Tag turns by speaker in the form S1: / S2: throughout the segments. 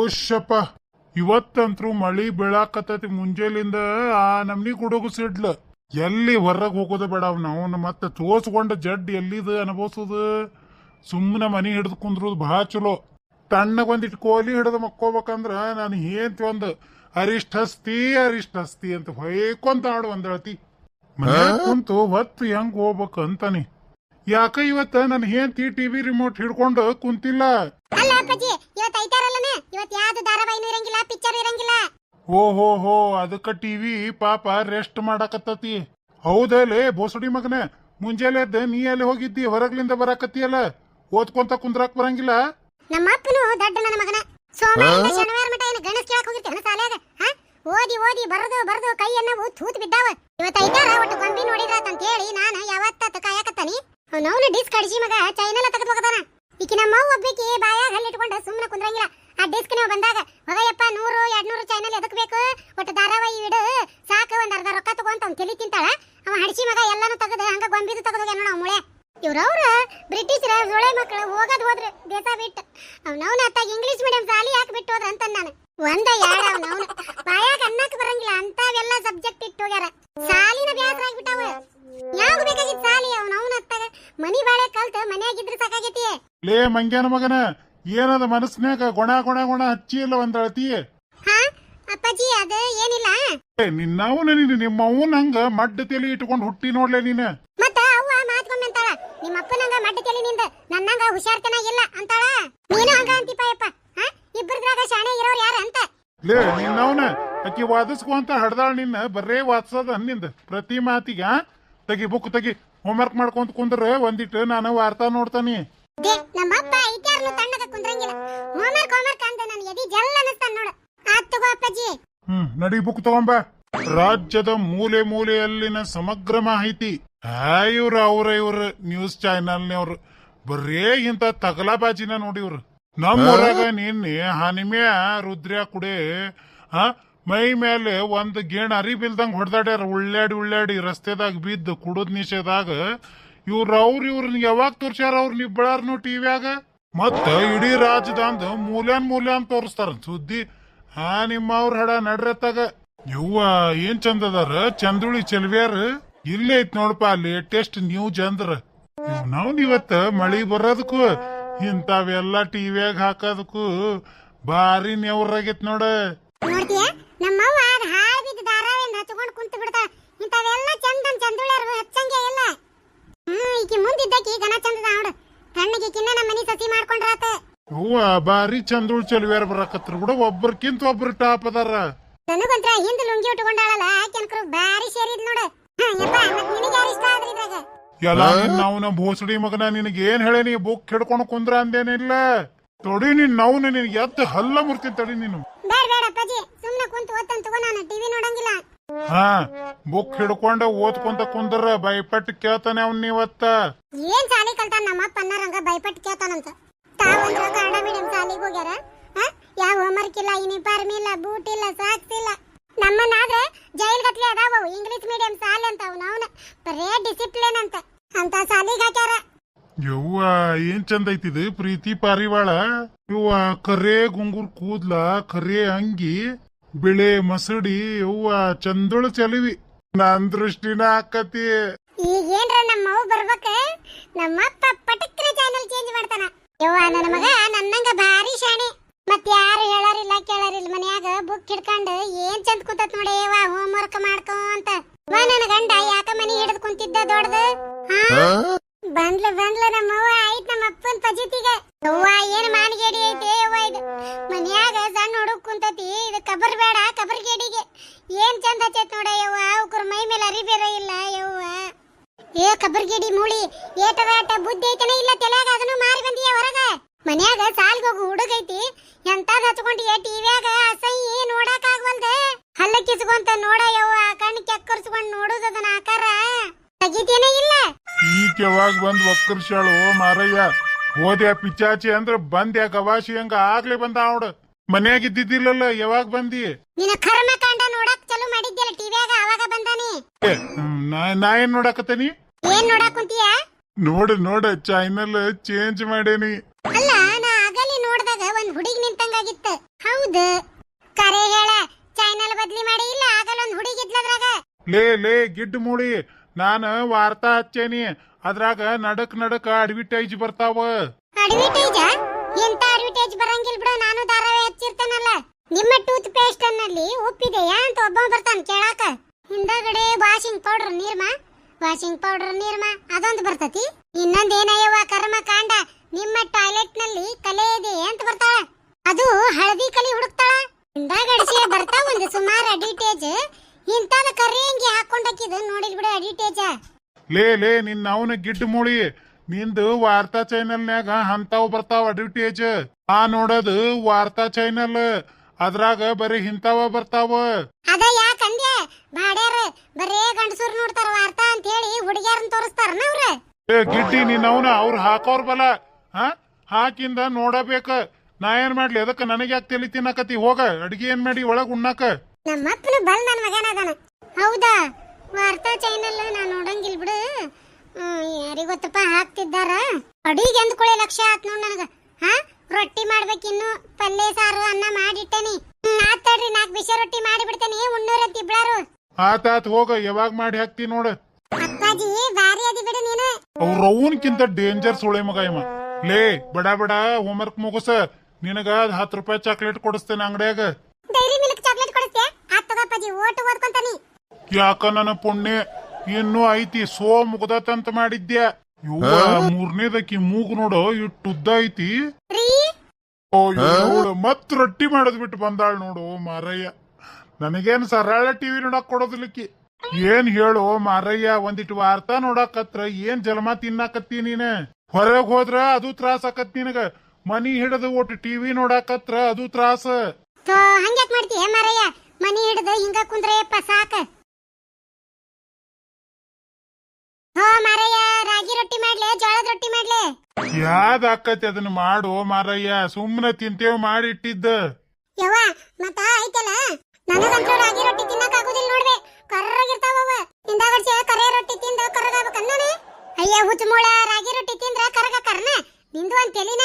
S1: ಓಶಪ್ಪ ಇವತ್ತಂತೂ ಮಳಿ ಬೀಳಾಕತ್ತೈತಿ ಮುಂಜಾಲಿಂದ ಆ ನಮ್ನಿ ಗುಡುಗು ಸಿಡ್ಲ. ಎಲ್ಲಿ ಹೊರಗ್ ಹೋಗೋದು ಬೇಡ ನಾವು ಅವನು ಮತ್ತೆ ತೋರ್ಸ್ಕೊಂಡ ಜಡ್ ಎಲ್ಲಿದ ಅನುಭವಿಸೋದು? ಸುಮ್ಮನೆ ಮನಿ ಹಿಡಿದು ಕುಂದ್ರೋದು ಬಹಳ ಚಲೋ. ತಣ್ಣಗ್ ಒಂದಿಟ್ಟು ಕೋಲಿ ಹಿಡಿದು ಮಕ್ಕೋಬೇಕಂದ್ರ ನಾನು ಏಂತ ಒಂದು ಅರಿಷ್ಟ ಹಸ್ತಿ ಅರಿಷ್ಟ ಹಸ್ತಿ ಅಂತ ಹೊಯ್ಕೊಂತ ಆಡು ಒಂದಳತಿ ಮನೆ ಕುಂತು ಹೊತ್ತು ಹೆಂಗ್ ಹೋಗ್ಬೇಕು ಅಂತಾನೆ ಯಾಕ ಇವತ್ತ ನನ್ನ ಹೆಂಡತಿ ಟಿವಿ ರಿಮೋಟ್ ಹಿಡ್ಕೊಂಡು ಕುಂತಿಲ್ಲ?
S2: ಅಪ್ಪಾಜಿ ಇವತ್ತು ಐತಾರಲ್ಲನೆ? ಇವತ್ತು ಯಾವ್ದು ಧಾರಾವಾಹಿನೂ ಇರಂಗಿಲ್ಲ ಪಿಕ್ಚರ್ ಇರಂಗಿಲ್ಲ.
S1: ಓ ಹೋ ಹೋ ಅದಕ್ಕ ಟಿವಿ ಪಾಪ ರೆಸ್ಟ್ ಮಾಡಾಕತ್ತತಿ. ಹೌದಲೇ ಬೋಸಡಿ ಮಗನ ಮುಂಜಾನೆ ಎದ್ದ ನೀ ಅಲ್ಲಿ ಹೋಗಿದ್ದಿ ಹೊರಗ್ಲಿಂದ ಬರಾಕತ್ತಿಯಲ್ಲ? ಓದ್ಕೊಂತ ಕುಂದ್ರಾಕ್ ಬರಂಗಿಲ್ಲ?
S2: ನಮ್ಮ ಅಪ್ಪನು ದೊಡ್ಡ ನನ್ನ ಮಗನ. ಸೋಮವಾರ ಶನಿವಾರ ಮಟ ಏನು ಗಣಸ್ ಕೇಳಕ್ ಹೋಗಿರ್ತೇನೆ ಸಾಲ್ಯಾಗ? ಹಾ? ಓದಿ ಓದಿ ಬರದು ಬರದು ಕೈ ಎಲ್ಲ ತೂತ್ ಬಿದ್ದಾವ. ಇವತ್ತು ಐತಾರ ಒಟ್ಟು ಗೊಂಬಿ ನೋಡಿದ್ರ ಅಂತ ಹೇಳಿ ನಾನು ಯಾವತ್ತ ಕಾಯಕತ್ತಾನಿ? ಅವನವನು ಡಿಸ್ಕ್ ಕಡಿಸಿ ಮಗ ಚೈನಲ್ಲ ತೆಗೆದು ಹೋಗದಾನ. ಈಕಿ ನಮ್ಮ ಅವ್ವ ಬಾಯಾಗ ಬಾಯಾಗ ಇಟ್ಕೊಂಡ ಸುಮ್ಮನೆ ಕುಂದ್ರಂಗಿಲ್ಲ. ಆ ಡಿಸ್ಕ್ ನೀವು ಬಂದಾಗ, ಹೋಗಯ್ಯಪ್ಪ, ನೂರು, ಎರಡ್ನೂರು ಚಾನಲ್ ಎದಕ್ ಬೇಕು? ಒಟ್ಟು ಧಾರಾವಾಹಿ ಇಡು. ಸಾಕು, ಒಂದ್ ಅರ್ಧ ರೊಕ್ಕ ತಗೊಂತ ಅವ್ನು ತಲಿ ತಿಂತಾಳ. ಅವ ಹಡಿಸಿ ಮಗ ಎಲ್ಲಾನು ತೆಗೆದು, ಹಂಗ ಗೊಂಬಿದು ತೆಗೆದು ಏನೋ ನಾವು ಮುಳೆ. ಇವ್ರವ್ರ ಬ್ರಿಟಿಷರ ಸೊಳೆ ಮಕ್ಕಳು ಹೋಗದ್ ಹೋದ್ರೆ, ದೇಶ ಬಿಟ್ಟು. ಅವ್ನವ್ನ ಅತ್ತಾಗ ಇಂಗ್ಲಿಷ್ ಮೀಡಿಯಂ ಸಾಲಿ ಯಾಕೆ ಬಿಟ್ಟು ಹೋದ್ರ ಅಂತ ನಾನು. ಒಂದ ಯಾಡ ಅವ್ನವ್ನ. ಬಾಯಾಗ ಅನ್ನಕ್ ಬರಂಗಿಲ್ಲ ಅಂತಾವೆಲ್ಲ ಸಬ್ಜೆಕ್ಟ್ ಇಟ್ಟು ಹೋಗ್ಯಾರ. ಸಾಲಿನ ಬ್ಯಾಸರ ಆಗ್ಬಿಟ್ಟಾವ ಯಾವಾಗ ಬೇಕಾಗಿತ್ತು ಸಾಲಿ? ಅವ್ನವ್ನ ಅತ್ತಾಗ ಮನಿ ಬಾಳೆ ಕಲ್ತ ಮನ್ಯಾಗಿದ್ರೆ ಸಾಕಾಗೈತಿ.
S1: ಲೇ ಮಂಗ್ಯಾನ ಮಗನ ಏನದ ಮನಸ್ನ್ಯಾಗ ಗೊಣ ಗೊಣ ಗೊಣ ಹಚ್ಚಿ ಇಲ್ಲ ಒಂದ್
S2: ಹಾ? ಅಪ್ಪಾಜಿ ಅದು ಏನಿಲ್ಲ?
S1: ಏ ನಿನ್ನವನ ನೀನು ನಿಮ್ಮ ಅವ್ವನ ಹಂಗ ಮಡ್ಡ ತಲೆ ಇಟ್ಕೊಂಡು ಹುಟ್ಟಿ ನೋಡ್ಲೆ ನೀನು.
S2: ಮತ್ತ ಅವ್ವ ಮಾತ್ಕೊಮ್ಮೆ ಅಂತಾಳ ನಿಮ್ಮ ಅಪ್ಪನಂಗ ಮಡ್ಡ ತಲೆ ನಿಂದ ನನ್ನಂಗ ಹುಷಾರ್ತನ ಇಲ್ಲ ಅಂತಾಳ. ನೀನು ಹಂಗ ಅಂತಿಪ್ಪ ಯಪ್ಪ ಹಾ? ಇಬ್ಬರದ್ರಾಗ ಶಾಣೆ ಇರೋರು ಯಾರ ಅಂತ?
S1: ಲೇ ನಿನ್ನವನ ಅಕ್ಕಿ ವಾದಿಸ್ಕೊಂತ ಹಡ್ದಾಳ ನಿನ್ನ ಬರೇ ವಾದಿಸೋದ ಅನ್ನಿಂದ ಪ್ರತಿ ಮಾತಿಗ ಆ? ತೆಗಿ ಬುಕ್ ತೆಗಿ. ಹೋಮ್ವರ್ಕ್ ಮಾಡ್ಕೊಂತ ಕುಂದ್ರೆ ಒಂದಿಟ್ಟು ನಾನು ವಾರ್ತಾ ನೋಡ್ತಾನಿ.
S2: ದೇ ನಮ್ಮಪ್ಪ ಐತ್ಯಾರನು ತಣ್ಣಗ ಕುಂದ್ರಂಗಿಲ್ಲ. ಹೋಮ್ವರ್ಕ್ ಹೋಮ್ವರ್ಕ್ ಅಂತ ನನ್ ಎದಿ ಜಲ್ ಅನ್ನಿಸ್ತಾನ ನೋಡು. ಆತ್ ತಗೋ ಅಪ್ಪಾಜಿ.
S1: ಹ್ಮ್ ನಡಿ ಬುಕ್ ತಗೊಂಬ. ರಾಜ್ಯದ ಮೂಲೆ ಮೂಲೆಯಲ್ಲಿನ ಸಮಗ್ರ ಮಾಹಿತಿ. ಹಾ ಇವ್ರ ಅವ್ರ ಇವ್ರ ನ್ಯೂಸ್ ಚಾನೆಲ್ನವ್ರು ಬರೇ ಇಂತ ತಗಲಾಬಾಜಿನ ನೋಡಿವ್ರು ನಮ್ಮ ಊರಾಗ ನಿನ್ನೆ ಹನಿಮ್ಯಾ ರುದ್ರ ಕುಡೆ ಹಾ ಮೈ ಮೇಲೆ ಒಂದು ಗೇಣ್ ಅರಿಬಿಲ್ದಂಗೆ ಹೊಡೆದಾಡ್ಯಾರ. ಉಳ್ಳಾಡಿ ಉಳ್ಳಾಡಿ ರಸ್ತೆದಾಗ ಬಿದ್ದು ಕುಡದ್ ನಿಷೇಧಾಗ ಇವ್ರು ಅವ್ರು ಇವ್ರನ್ನ ಯಾವಾಗ ತೋರ್ಸ್ಯಾರ ಅವ್ರು ನಿಬ್ಬಳಾರ್ನು ಟಿವ್ಯಾಗ ಮತ್ತ ಇಡೀ ರಾಜ್ಯದಂದ ಮೂಲ್ಯಾನ್ ಮೂಲ್ಯಾನ್ ತೋರಿಸ್ತಾರ. ಸುದ್ದಿ ಹಾ ನಿಮ್ಮ ಅವ್ರ ಹಡ ನಡ್ರತ್ತಾಗ. ಇವ್ವ ಏನ್ ಚಂದ ಅದಾರ? ಚಂದುಳಿ ಚೆಲ್ವ್ಯಾರ? ಇಲ್ಲೇ ಐತ್ ನೋಡಪ್ಪ ಲೇಟೆಸ್ಟ್ ನ್ಯೂಸ್ ಅಂದ್ರ. ನಾವು ಇವತ್ತ ಮಳಿ ಬರೋದಕ್ಕೂ ಇಂಥವೆಲ್ಲ ಟಿವಿಯಾಗ ಹಾಕೋದಕ್ಕೂ ಭಾರಿ ನೆವ್ರಾಗೈತ್ ನೋಡ.
S2: ನಮ್ಮವ್ವ ಅದು ಹಾಳ್ ಬಿದ್ದ ಧಾರಾವಾಹಿನ ಹಚ್ಕೊಂಡು ಕುಂತು ಬಿಡ್ತಾಳ ಇಂಥವೆಲ್ಲ ಚಂದನ್ ಚಂದುಳ್ಯಾರು ಹಚ್ಚಂಗೆ ಇಲ್ಲ. ಹ್ಮ್ ಈಕಿ ಮುಂದಿದ್ದಕಿ ಘನ ಚಂದದ ನೋಡು. ಕಣ್ಣಿಗೆ ಕಿನ್ನ ನಮ್ಮ ಮನಿ ಸಸಿ ಮಾಡ್ಕೊಂಡ್ರಾತ
S1: ಹೂವ ಬಾರಿ ಚಂದುಳ್ ಚೆಲ್ವ್ಯಾರ ಬರಾಕತ್ರ ಕೂಡ ಒಬ್ರಕ್ಕಿಂತ ಒಬ್ರು ಟಾಪ್ ಅದಾರ.
S2: ನನಗಂತ್ರ ಹಿಂದ್ ಲುಂಗಿ ಉಟ್ಕೊಂಡಾಳಲ್ಲ ಆಕೆ ಅನ್ಕರು ಬಾರಿ ಸೇರಿದ್ ನೋಡು. ಹ, ಯಪ್ಪ ಮತ್ ನಿನಗೆ ಯಾರು ಇಷ್ಟ ಆದ್ರಿ ಇದ್ರಾಗ?
S1: ಎಲ್ಲ ನಾವು ನಮ್ಮ ಭೋಸಡಿ ಮಗನ ನಿನಗೆ ಏನ್ ಹೇಳೇನಿ? ಬುಕ್ ಹಿಡ್ಕೊಂಡು ಕುಂದ್ರ ಅಂದೇನಿಲ್ಲ. ತೊಡಿ ನೀನ್ ನಾವು ನಿನಗೆ ಎತ್ತ ಹಲ್ಲ ಮುರ್ತೀನಿ ತಡಿ ನೀನು.
S2: ಬೇಡ ಬೇಡ ಅಪ್ಪಾಜಿ. ಸುಮ್ನೆ ಕುಂತು ಓದ್ತಾನ ತಗೋ ನಾನು. ಟಿವಿ ನೋಡಂಗಿಲ್ಲ.
S1: ಹಾ ಬುಕ್ ಹಿಡ್ಕೊಂಡ ಓದ್ಕೊಂತ ಕುಂದ್ರ ಭಯಪಟ್ಟು ಕೇಳ್ತಾನೆ ಅವ್ನ ನೀವತ್ತ.
S2: ಏನ್ ಸಾಲಿ ಕಲ್ತಾನ ನಮ್ಮಪ್ಪ ಅನ್ನರಂಗ ಭಯಪಟ್ಟು ಕೇಳ್ತಾನಂತ. ತಾವಂದ್ರ ಕನ್ನಡ ಮೀಡಿಯಂ ಸಾಲಿಗೆ ಹೋಗ್ಯಾರ? ಹ? ಯಾವ ಹೋಮ್ವರ್ಕ್ ಇಲ್ಲ ಯೂನಿಫಾರ್ಮ್ ಇಲ್ಲ ಬೂಟ್ ಇಲ್ಲ ಸಾಕ್ಸ್ ಇಲ್ಲ. ನಮ್ಮನ್ನಾದ್ರೆ ಜೈಲ್ ಗಟ್ಲೆ ಅದಾವ ಇಂಗ್ಲಿಷ್ ಮೀಡಿಯಂ ಸಾಲಿ ಅಂತ ಅವನವನ ಬರೇ ಡಿಸಿಪ್ಲಿನ್ ಅಂತ. ಅಂತ ಸಾಲಿಗೆ ಹಾಕ್ಯಾರ.
S1: ಯವ್ವ ಏನ್ ಚಂದ ಐತಿದು? ಪ್ರೀತಿ ಪಾರಿವಾಳ. ಯವ್ವ ಕರೆ ಗುಂಗುರ್ ಕೂದ್ಲ ಕರೆ ಅಂಗಿ ಬಿಳೆ ಮಸಡಿ ಯವ್ವ ಚಂದೊಳ ಚಲವಿ. ನನ್ ದೃಷ್ಟಿನ ಹಾಕತಿ.
S2: ಈಗ ಏನ್ರ ನಮ್ಮ ಅವ್ ಬರ್ಬೇಕ? ನಮ್ಮಪ್ಪ ಪಟಕ್ರ ಚಾನಲ್ ಚೇಂಜ್ ಮಾಡ್ತಾನ. ಯವ್ವ ನನ್ನ ಮಗ ನನ್ನಂಗ ಭಾರಿ ಶಾಣೆ. ಮತ್ ಯಾರು ಹೇಳಾರಿಲ್ಲ ಕೇಳಾರಿಲ್ಲ ಮನ್ಯಾಗ ಬುಕ್ ಹಿಡ್ಕೊಂಡು ಏನ್ ಚಂದ ಕೂತತ್ ನೋಡಿ ಯವ್ವ ಹೋಮ್ ವರ್ಕ್ ಮಾಡ್ಕೋ ಅಂತ. ವಾ ನನ್ನ ಗಂಡ ಯಾಕ ಮನಿ ಹಿಡಿದ್ ಕುಂತಿದ್ದ ದೊಡ್ಡದು? ಹಾ? ಬಂದ್ಲ ಬಂದ್ಲ ನಮ್ಮವ್ವ. ಆಯ್ತ್ ನಮ್ಮ ಅಪ್ಪನ ಪಜಿತಿಗೆ. ಅವ್ವ ಏನ್ ಮಾನಗೇಡಿ ಐತೆ ಅವ್ವ ಇದು? ಮನ್ಯಾಗ ಸಣ್ಣ ಹುಡುಗ ಕುಂತತಿ, ಇದು ಕಬರ್ ಬೇಡ, ಕಬರ್ ಗೇಡಿಗೆ. ಏನ್ ಚಂದ ಹಚ್ಚೈತ್ ನೋಡ ಯವ್ವ, ಅವ್ಕರ ಮೈ ಮೇಲೆ ಅರಿ ಬೇರೆ ಇಲ್ಲ ಯವ್ವ. ಏ, ಕಬರ್ ಗೇಡಿ ಮೂಳಿ, ಏಟದ ಆಟ ಬುದ್ಧಿ ಐತನ ಇಲ್ಲ ತಲೆಯಾಗ, ಅದನ್ನು ಮಾರಿ ಬಂದಿಯ ಹೊರಗ? ಮನ್ಯಾಗ ಸಾಲ್ಗ್ ಹೋಗು ಹುಡುಗೈತಿ ಎಂತಾದ್ ಹಚ್ಕೊಂಡಿ ಏ ಟಿವ್ಯಾಗ ಅಸಹ್ಯ ನೋಡಕ್ ಆಗ್ವಲ್ದೆ ಹಲ್ಲ ಕಿಸ್ಕೊಂತ ನೋಡ ಯವ್ವ ಕಣ್ ಕೆಕ್ಕರ್ಸ್ಕೊಂಡ್ ನೋಡುದದನ ಆಕಾರ. ತೆಗಿತೇನೆ ಇಲ್ಲ?
S1: ಈಗ ಯಾವಾಗ ಬಂದ್ ಒಕ್ಕರ್ಸಾಳು ಮಾರಯ್ಯ. ಹೋದ್ಯಾ ಪಿಚಾಚಿ ಅಂದ್ರೆ ಬಂದ್ ಯಾಕ ಅವಾಸಿ ಹಂಗ ಆಗ್ಲಿ ಬಂದ ಅವಡು ಮನ್ಯಾಗ ಇದ್ದಿದ್ದಿಲ್ಲಲ್ಲ ಯಾವಾಗ ಬಂದಿ?
S2: ನಿನ್ನ ಕರ್ಮ ಕಾಂಡ ನೋಡಕ್ ಚಲೋ ಮಾಡಿದ್ಯಲ್ಲ ಟಿವಿಯಾಗ ಅವಾಗ ಬಂದಾನಿ.
S1: ಏ, ಹ್ಮ್, ನಾ ನಾ ಏನ್ ನೋಡಾಕತ್ತೇನಿ?
S2: ಏನ್ ನೋಡಕ್ ಕುಂತೀಯ
S1: ನೋಡ ನೋಡ ಚಾನಲ್ ಚೇಂಜ್ ಮಾಡೇನಿ.
S2: ಅಲ್ಲ ನಾ ಆಗಲಿ ನೋಡ್ದಾಗ ಒಂದ್ ಹುಡುಗಿ ನಿಂತಂಗಾಗಿತ್ತು. ಹೌದು. ಕರೆ ಹೇಳ ಚಾನಲ್ ಬದ್ಲಿ ಮಾಡಿ ಇಲ್ಲ ಆಗಲ್ಲ ಒಂದ್ ಹುಡುಗಿ ಇದ್ಲದ್ರಾಗ.
S1: ಲೇ ಲೇ ಗಿಡ್ ಮೂಳಿ. ನಾನು ವಾರ್ತಾ ಹಚ್ಚೇನಿ. ಅದ್ರಾಗ ನಡಕ್ ನಡಕ್ ಅಡ್ವರ್ಟೈಸ್ ಬರ್ತಾವ.
S2: ಅಡ್ವಿಟೈಜ್ ಎಂತ ಅಡ್ವರ್ಟೈಸ್ ಬರಂಗಿಲ್ಲ ಬಿಡು, ನಾನು ಧಾರಾವಾಹಿ ಹಚ್ಚಿರ್ತೇನಲ್ಲ. ನಿಮ್ಮ ಟೂತ್ ಪೇಸ್ಟ್ ಅನ್ನಲ್ಲಿ ಉಪ್ಪಿದೆಯಾ ಅಂತ ಒಬ್ಬ ಬರ್ತಾನ ಕೇಳಾಕ. ಹಿಂದಗಡೆ washing powder Nirma? Washing powder Nirma, ಅದೊಂದು ಬರ್ತತಿ. ಇನ್ನೊಂದ್ ಏನಯ್ಯವ ಕರ್ಮ ಕಾಂಡ? ನಿಮ್ಮ ಟಾಯ್ಲೆಟ್ನಲ್ಲಿ ಕಲೆ ಇದೆ ಅಂತ ಬರ್ತಾಳ. ಅದು ಹಳದಿ ಕಲಿ ಹುಡುಕ್ತಾಳ. ಹಿಂದಗಡೆ ಬರ್ತಾವ ಒಂದು ಸುಮಾರು ಅಡ್ವರ್ಟೈಸ್ ಇಂತಾದ ಕರಿಯಂಗಿ ಹಾಕೊಂಡಕ್ಕಿದು ನೋಡಿಲ್ ಬಿಡ ಅಡಿಟೇಜ
S1: ಲೇ ಲೇ ನಿನ್ನ ಅವನ ಗಿಡ್ಡ ಮೂಳಿ. ನಿಂದು ವಾರ್ತಾ ಚಾನೆಲ್ನ್ಯಾಗ ಅಂತಾವ್ ಬರ್ತಾವ ಅಡ್ವರ್ಟೈಸ್ ಆ ನೋಡೋದು ವಾರ್ತಾ ಚಾನೆಲ್ ಅದ್ರಾಗ ಬರೀ ಹಿಂತಾವ ಬರ್ತಾವ.
S2: ಅದ ಯಾಕಂದ್ಯ ಬಾಡ್ಯಾರ ಬರೇ ಗಂಡಸೂರ್ ನೋಡ್ತಾರ ವಾರ್ತಾ ಅಂತ ಹೇಳಿ ಹುಡುಗಿಯರನ್ನ ತೋರಿಸ್ತಾರ ಅವ್ರ?
S1: ಏ ಗಿಡ್ಡಿ ನಿನ್ನ ಅವನ ಅವ್ರು ಹಾಕೋರ್ ಬಲ. ಹಾ? ಹಾಕಿಂದ ನೋಡಬೇಕ. ನಾ ಏನ್ ಮಾಡ್ಲಿ? ಅದಕ್ಕ ನನಗೆ ಯಾಕೆ ತಲಿ ತಿನ್ನಕತಿ ಹೋಗ. ಅಡ್ಗೆ ಏನ್ ಮಾಡಿ ಒಳಗ್ ಉಣ್ಣಾಕ.
S2: ನಮ್ಮಪ್ಪನು ಬಲ್ ನನ್ನ ಮಗನ ಅದಾನ. ಹೌದಾ? ವಾರ್ತಾ ಚಾನೆಲ್ ನಾನು ನೋಡಂಗಿಲ್ ಬಿಡು. ಯಾರಿಗ ಗೊತ್ತಪ್ಪ ಹಾಕ್ತಿದ್ದಾರ? ಅಡಿಗೆ ಅಂದ್ಕೊಳ್ಳಿ ಲಕ್ಷ ಆತ್ ನೋಡ್ ನನಗ. ಹಾ? ರೊಟ್ಟಿ ಮಾಡ್ಬೇಕಿನ್ನು ಪಲ್ಯ ಸಾರು ಅನ್ನ ಮಾಡಿಟ್ಟೇನಿ. ಆತಡ್ರಿ ಆತ್ ತಡ್ರಿ ನಾಲ್ಕು ಬಿಸಿ ರೊಟ್ಟಿ ಮಾಡಿ ಬಿಡ್ತೇನಿ ಉಣ್ಣೂರಂತ ಇಬ್ಳಾರು.
S1: ಆತಾತ್ ಹೋಗ ಯಾವಾಗ ಮಾಡಿ ಹಾಕ್ತಿ ನೋಡ.
S2: ಅಪ್ಪಾಜಿ ಬಾರಿ ಅದಿ ಬಿಡು ನೀನು.
S1: ಅವ್ರ ಅವನ್ಕಿಂತ ಡೇಂಜರ್ ಸುಳೆ ಮಗ ಇವ. ಲೇ ಬಡ ಬಡ ಹೋಮ್ವರ್ಕ್ ಮುಗಸ. ನಿನಗ ಹತ್ತು ರೂಪಾಯಿ ಚಾಕ್ಲೇಟ್ ಕೊಡಿಸ್ತೇನೆ ಅಂಗಡ್ಯಾಗ.
S2: ಅಪ್ಪಾಜಿ ಓಟು ಓದ್ಕೊಂತಾನಿ
S1: ಯಾಕ ನನ್ನ ಪುಣ್ಯ? ಇನ್ನೂ ಐತಿ ಸೋ ಮುಗ್ದತಂತ ಮಾಡಿದ್ಯಾ? ಇವ್ವ ಮೂರನೇದಕ್ಕಿ ಮೂಗು ನೋಡು ಇಟ್ಟು ಉದ್ದ ಐತಿ ನೋಡು ಮತ್ ರೊಟ್ಟಿ ಮಾಡೋದ್ ಬಿಟ್ಟು ಬಂದಾಳ ನೋಡು ಮಾರಯ್ಯ. ನನಗೇನ್ ಸರಳ ಟಿವಿ ನೋಡಕ್ ಕೊಡೋದಿಲ್ಲಕ್ಕಿ. ಏನ್ ಹೇಳು ಮಾರಯ್ಯ ಒಂದಿಟ್ಟು ವಾರ್ತಾ ನೋಡಕತ್ರ ಏನ್ ಜನ್ಮ ತಿನ್ನಾಕತ್ತಿ ನೀನ? ಹೊರಗ್ ಹೋದ್ರ ಅದು ತ್ರಾಸ ಆಕತ್ ನಿನಗ. ಮನಿ ಹಿಡದು ಒಟ್ಟು ಟಿವಿ ನೋಡಾಕತ್ರ ಅದು ತ್ರಾಸ.
S2: ಹಂಗ್ಯಾಕ್ ಮಾಡ್ತೀಯ ಮಾರಯ್ಯ? ಮನಿ ಹಿಡ್ದು ಹಿಂಗ ಕುಂದ್ರೆ ಸಾಕ. ಹೋ ಮಾರಯ್ಯ ರಾಗಿ ರೊಟ್ಟಿ ಮಾಡ್ಲೆ ಜೋಳದ ರೊಟ್ಟಿ ಮಾಡ್ಲೆ?
S1: ಯಾವ್ದ್ ಆಕತಿ ಅದನ್ನ ಮಾಡು ಮಾರಯ್ಯ ಸುಮ್ಮನೆ ತಿಂತೇವ್ ಮಾಡಿಟ್ಟಿದ್ದ.
S2: ಯವ್ವ ಮತ್ತ ಐತಲ್ಲ ನನಗಂತೂ ರಾಗಿ ರೊಟ್ಟಿ ತಿನ್ನಕ್ ಆಗುದಿಲ್ಲ ನೋಡ್ಬೆ ಕರ್ರಗಿರ್ತಾವ ಅವ ವರ್ಷ ಕರೆ ರೊಟ್ಟಿ ತಿಂದ ಕರಗಾಬೇಕಂದಾನೆ ಅಯ್ಯ ಹುಚ್ಚ ಮೂಳ ರಾಗಿ ರೊಟ್ಟಿ ತಿಂದ್ರ ಕರಗ ಕರ್ನ. ನಿಂದು ಅಂತ ಹೇಳಿನ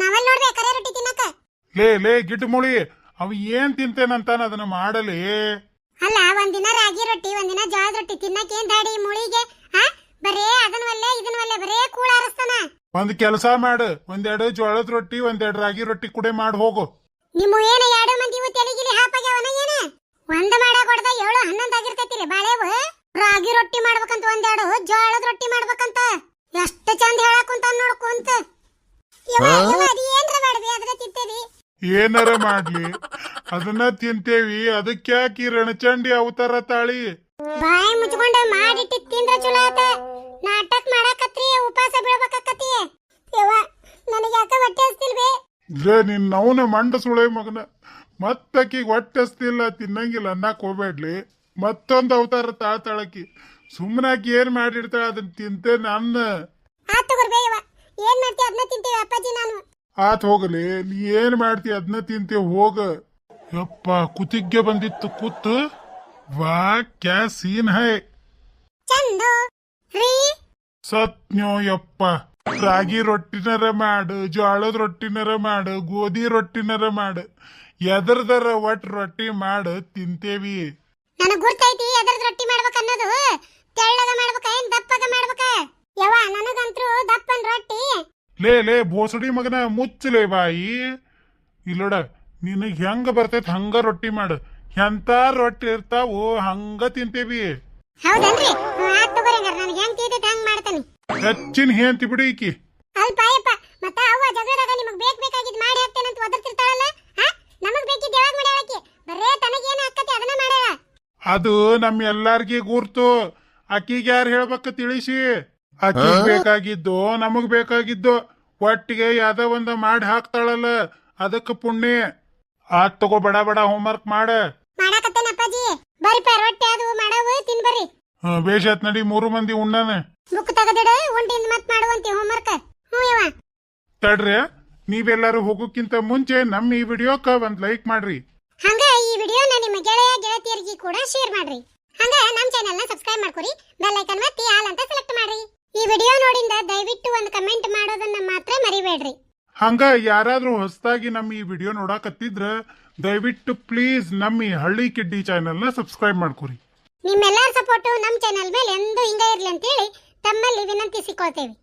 S2: ನಾವಲ್ಲಿ ನೋಡ್ಬೆ ಕರೆ ರೊಟ್ಟಿ ತಿನ್ನಕ.
S1: ಲೇ ಲೇ ಗಿಟ್ಟು ಮುಳಿ. ಅವ ಏನ್ ತಿಂತೇನಂತ ಅದನ್ನ ಮಾಡಲಿ?
S2: ಅಲ್ಲ ಒಂದಿನ ರಾಗಿ ರೊಟ್ಟಿ ಒಂದಿನ ಜೋಳದ ರೊಟ್ಟಿ ತಿನ್ನಕ್ಕೆ ಏನ್ ದಾಡಿ ಮುಳಿಗೆ? ಹಾ ಬರೇ ಅದನ್ ಒಲ್ಲೆ ಇದನ್ ಒಲ್ಲೆ ಬರೇ ಕೂಳ ಹರಸ್ತಾನ
S1: ಒಂದ್ ಕೆಲಸ ಮಾಡು ಒಂದೆರಡು ಜೋಳದ ರೊಟ್ಟಿ ಒಂದೆರಡು ರಾಗಿ ರೊಟ್ಟಿ ಕುಡೆ ಮಾಡಿ ಹೋಗು.
S2: ನಿಮ್ಮ ಏನ ಎರಡು ಮಂದಿ ತೆಲಿಗಿಲಿ ಹಾಪಾಗ್ಯಾವನ ಏನ? ಒಂದ್ ಮಾಡಕ್ ಹೊಡ್ದ ಏಳು ಹನ್ನೊಂದ್ ಆಗಿರ್ತೈತಿರಿ ಬಾಳೆವು. ರಾಗಿ ರೊಟ್ಟಿ ಮಾಡ್ಬೇಕಂತ ಒಂದೆರಡು ಜೋಳದ ರೊಟ್ಟಿ ಮಾಡ್ಬೇಕಂತ. ಎಷ್ಟು ಚಂದ ಹೇಳಕ್ ಕುಂತ ನೋಡ್ ಕುಂತ. ಏನ್ರ ಮಾಡ್ಬಿ ಅದ್ರ ತಿಂತೇವಿ
S1: ಏನಾರ ಮಾಡ್ಲಿ. ಅದನ್ನ ತಿಂತೇವಿ ಅದಕ್ಕೆ ಯಾಕೆ ರಣಚಂಡಿ ಅವತಾರ ತಾಳಿ.
S2: ಬಾಯಿ ಮುಚ್ಕೊಂಡ ಮಾಡಿಟ್ಟಿ ತಿಂದ್ರ ಚಲೋ ಆತ. ನಾಟಕ ಮಾಡಾಕತ್ರಿ ಉಪವಾಸ ಬೀಳ್ಬೇಕಾಕತಿ ಯವ್ವ ನನಗೆ ಯಾಕ ಹೊಟ್ಟೆ ಹಸ್ತಿಲ್ವೇ?
S1: ಇಲ್ಲೇ ನಿನ್ ನವನ ಮಂಡ ಸುಳೆ ಮಗನ ಮತ್ತಕ್ಕಿಗೆ ಹೊಟ್ಟೆಸ್ತಿಲ್ಲ ತಿನ್ನಂಗಿಲ್ಲ ಅನ್ನಕ್ ಹೋಗ್ಬೇಡ್ಲಿ. ಮತ್ತೊಂದು ಅವತಾರ ತಾಳ್ತಾಳಕಿ ಸುಮ್ಮನಾಕಿ ಏನ್ ಮಾಡಿರ್ತಾಳ ಅದನ್ನ ತಿಂತೆ ನನ್ನ.
S2: ಆತ್ ತಗೋರ್ಬೇ ಯವ್ವ. ಏನ್ ಮಾಡ್ತಿ ಅದನ್ನ ತಿಂತೀವಿ ಅಪ್ಪಾಜಿ ನಾನು.
S1: ಆತ್ ಹೋಗಲಿ ನೀ ಏನ್ ಮಾಡ್ತಿ ಅದನ್ನ ತಿಂತೆ ಹೋಗ. ಯಪ್ಪ ಕುತಿಗ್ಗೆ ಬಂದಿತ್ತು ಕೂತು. ವಾ ಕ್ಯಾ ಸೀನ್ ಹೈ. ಸತ್ನ್ಯೋ ಯಪ್ಪ. ರಾಗಿ ರೊಟ್ಟಿನರ ಮಾಡು ಜೋಳದ ರೊಟ್ಟಿನರ ಮಾಡು ಗೋಧಿ ರೊಟ್ಟಿನರ ಮಾಡು. ಎದರ್ದರ ಒಟ್ ರೊಟ್ಟಿ ಮಾಡು ತಿಂತೇವಿ.
S2: ನನಗೆ ಗುರ್ತೈತಿ ಎದರ್ದ ರೊಟ್ಟಿ ಮಾಡ್ಬೇಕ ಅನ್ನೋದು. ತೆಳ್ಳಗ ಮಾಡ್ಬೇಕ ಏನ್ ದಪ್ಪಗ ಮಾಡ್ಬೇಕ? ಯವ್ವ ನನಗಂತ್ರು ದಪ್ಪನ್ ರೊಟ್ಟಿ.
S1: ಲೇ ಲೇ ಬೋಸಡಿ ಮಗನ ಮುಚ್ಚಲೇ ಬಾಯಿ. ಇಲ್ಲೋಡ ನಿನಗೆ ಹೆಂಗ ಬರ್ತೈತೆ ಹಂಗ ರೊಟ್ಟಿ ಮಾಡು. ಎಂತ ರೊಟ್ಟಿ ಇರ್ತಾವು ಹಂಗ ತಿಂತೇವಿ.
S2: ಹೌದನ್ರಿ? ಆತ್ ತಗೋರಿ ಹಂಗಾರ. ನನಗೆ ಹೆಂಗ್ ತೀತೈತಿ ಹಂಗ್ ಮಾಡ್ತಾನೆ.
S1: ಹೆಚ್ಚಿನ ಹೇಂತಿ ಬಿಡು ಈಕಿ.
S2: ಅಲ್ಪ ಅಯ್ಯಪ್ಪ ಮತ್ತ ಅವ್ವ ಜಗಳದಾಗ ನಿಮಗ್ ಬೇಕ್ ಬೇಕಾಗಿದ್ ಮಾಡಿ ಹಾಕ್ತೇನಂತ ಒದರ್ತಿರ್ತಾಳಲ್ಲ? ಹಾ? ನಮಗ್ ಬೇಕಿದ್ ಯಾವಾಗ ಮಾಡ್ಯಾಳಕಿ ಬರೇ ತನಗೇನ ಆಕತಿ ಅದನ್ನ ಮಾಡ್ಯಾಳ?
S1: ಅದು ನಮ್ಮ ಎಲ್ಲಾರ್ಗಿ ಗುರ್ತು. ಅಕ್ಕಿಗೆ ಯಾರು ಹೇಳ್ಬೇಕು ತಿಳಿಸಿ. ಅಕ್ಕಿಗ್ ಬೇಕಾಗಿದ್ದು ನಮಗ್ ಬೇಕಾಗಿದ್ದು ಒಟ್ಟಿಗೆ ಯಾವ್ದ ಒಂದ ಮಾಡಿ ಹಾಕ್ತಾಳಲ್ಲ ಅದಕ್ಕೆ ಪುಣ್ಯ. ಆತ್ ತಗೋ ಬಡ ಬಡ ಹೋಮ್ವರ್ಕ್ ಮಾಡ.
S2: ಮಾಡಾಕತ್ತೇನ ಅಪ್ಪಾಜಿ? ಬರ್ರಿಪ್ಪ ರೊಟ್ಟಿ ಅದು ಮಾಡವು ತಿನ್ ಬರ್ರಿ.
S1: ಹ್ಮ್, ಬೇಷಾತ್ ನಡಿ ಮೂರು ಮಂದಿ ಉಣ್ಣನ.
S2: ಬುಕ್ ತಗದಿಡ ಉಂಡಿಂದ ಮತ್ ಮಾಡುವಂತಿ ಹೋಮ್ವರ್ಕ್ ಹ್ಞೂ ಯವ್ವ.
S1: ತಡ್ರಿ ನೀವೆಲ್ಲರೂ ಹೋಗೋಕ್ಕಿಂತ ಮುಂಚೆ ನಮ್ಮ ಈ ವಿಡಿಯೋಕ್ಕ ಒಂದ್ ಲೈಕ್ ಮಾಡ್ರಿ.
S2: ಹಂಗ ಈ ವಿಡಿಯೋನ ನಿಮ್ಮ ಗೆಳೆಯ ಗೆಳತಿಯರಿಗೆ ಕೂಡ ಶೇರ್ ಮಾಡ್ರಿ. ಹಂಗ ನಮ್ಮ ಚಾನೆಲ್ನ ಸಬ್ಸ್ಕ್ರೈಬ್ ಮಾಡ್ಕೊರಿ ಬೆಲ್ ಐಕನ್ ಒತ್ತಿ ಆಲ್ ಅಂತ ಸೆಲೆಕ್ಟ್ ಮಾಡ್ರಿ. ಈ ವಿಡಿಯೋ ನೋಡಿಂದ ದಯವಿಟ್ಟು ಒಂದು ಕಮೆಂಟ್ ಮಾಡೋದನ್ನ ಮಾತ್ರ ಮರಿಬೇಡ್ರಿ.
S1: ಹಂಗ ಯಾರಾದ್ರೂ ಹೊಸದಾಗಿ ನಮ್ಮ ಈ ವಿಡಿಯೋ ನೋಡಾಕತ್ತಿದ್ರ ದಯವಿಟ್ಟು ಪ್ಲೀಸ್ ನಮ್ಮ ಈ ಹಳ್ಳಿ ಕಿಡ್ಡಿ ಚಾನೆಲ್ನ ಸಬ್ಸ್ಕ್ರೈಬ್ ಮಾಡ್ಕೊರಿ.
S2: ನಿಮ್ಮೆಲ್ಲರ ಸಪೋರ್ಟ್ ನಮ್ಮ ಚಾನೆಲ್ ಮೇಲೆ ಎಂದೂ ಹಿಂಗ ಇರ್ಲಿ ಅಂತೇಳಿ ತಮ್ಮಲ್ಲಿ ವಿನಂತಿಸಿಕೊಳ್ತೇವೆ